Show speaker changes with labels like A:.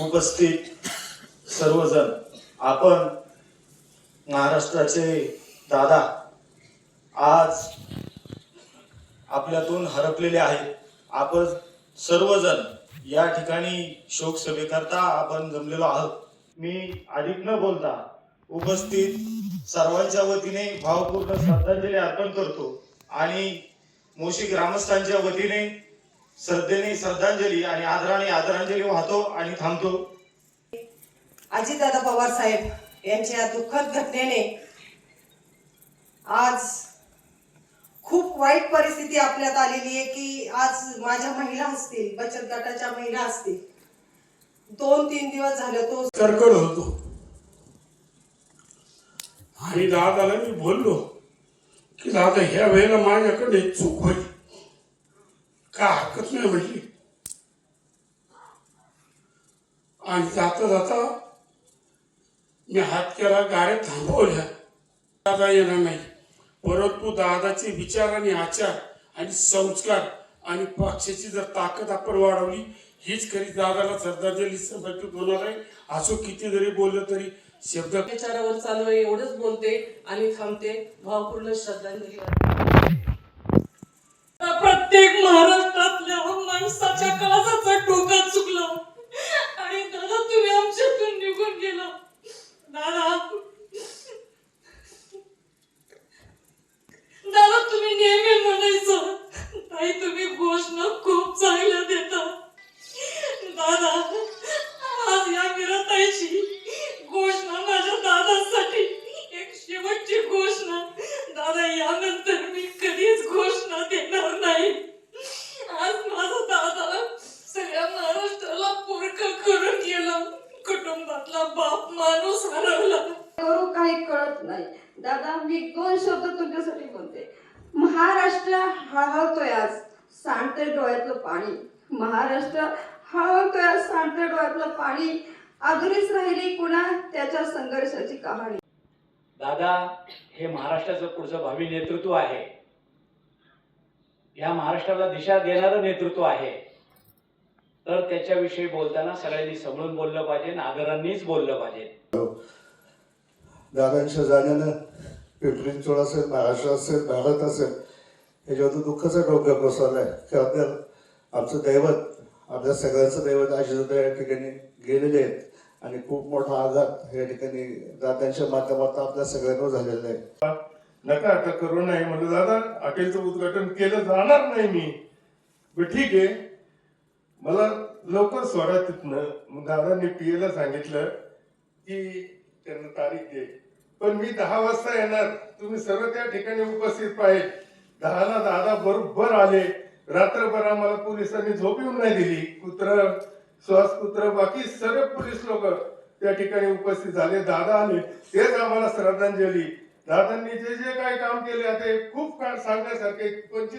A: उपस्थित सर्वजण. आपण महाराष्ट्राचे दादा आज आपल्यातून हरपलेले आहेत. आपण सर्वजण या ठिकाणी शोक सभेकरता आपण जमलेलो आहोत. मी अधिक न बोलता उपस्थित सर्वांच्या वतीने भावपूर्ण श्रद्धांजली अर्पण करतो आणि मोशी ग्रामस्थांच्या वतीने श्रद्धेने श्रद्धांजली आणि आदराने आदरांजली वाहतो आणि थांबतो.
B: अजितदादा पवार साहेब यांच्या दुःखद घटनेने आज खूप वाईट परिस्थिती आपल्यात आलेली आहे की आज माझ्या महिला असतील बचत गटाच्या महिला असतील दोन तीन दिवस झाले तो
C: कडकड होतो. आणि दादाला मी बोललो की दादा ह्या वेळेला माझ्याकडे एक चूक होईल. का हरकत नाही म्हटली म्हणजे? आणि जाता जाता मी हात केला गाड्या थांबवल्या. दादा येणार नाही. परंतु दादाचे विचार आणि आचार आणि संस्कार आणि पक्षाची जर ताकद आपण वाढवली हीच खरी दादाला श्रद्धांजली समर्पित होणार आहे. असो किती जरी बोललं तरी शब्द
D: विचारावर चालू आहे एवढंच बोलते आणि थांबते. भावपूर्ण श्रद्धांजली कुटुंबातला बाप माणूस हरवला.
E: करू काही कळत नाही. दादा मी दोन शब्द तुमच्यासाठी बोलते. महाराष्ट्र हळहळतोय आज. सांडते डोळ्यातलं पाणी. महाराष्ट्र हळहळतोय आज. सांडते डोळ्यातलं पाणी. अधुरीच राहिली कुणा त्याच्या संघर्षाची कहाणी.
F: दादा हे महाराष्ट्राचं पुढचं भावी नेतृत्व आहे. या महाराष्ट्राला दिशा देणारं नेतृत्व आहे. तर त्याच्याविषयी बोलताना सगळ्यांनी समजून बोललं पाहिजे आदरांनीच बोललं पाहिजे.
G: दादांच्या जाण्यानं पिंपरी चिंचवड असेल महाराष्ट्र असेल भारत असेल याच्यावर दुःखाचा डोंगर आहे की आपल्या आमचं दैवत आपल्या सगळ्यांचं दैवत अजितदा या ठिकाणी गेलेले आहेत. आणि खूप मोठा आघात या ठिकाणी दादांच्या माध्यमातून आपल्या सगळ्यांवर झालेला आहे.
H: नका आता करू नाही म्हणलं दादा हॉटेलचं उद्घाटन केलं जाणार नाही मी. ठीक आहे. मला लवकर सोडा तिथनं. दादांनी पीएला सांगितलं की त्यांना तारीख दे. पण मी दहा वाजता येणार. तुम्ही सर्व त्या ठिकाणी उपस्थित पाहिजे दहाला दादा बरोबर आले. रात्रभर आम्हाला पोलिसांनी झोप येऊन नाही दिली. कुत्र श्वास कुत्र बाकी सर्व पोलीस लोक त्या ठिकाणी उपस्थित झाले. दादा आले तेच आम्हाला श्रद्धांजली. दादांनी जे जे काही काम केले ते खूप काळ सांगण्यासारखे पंचवीस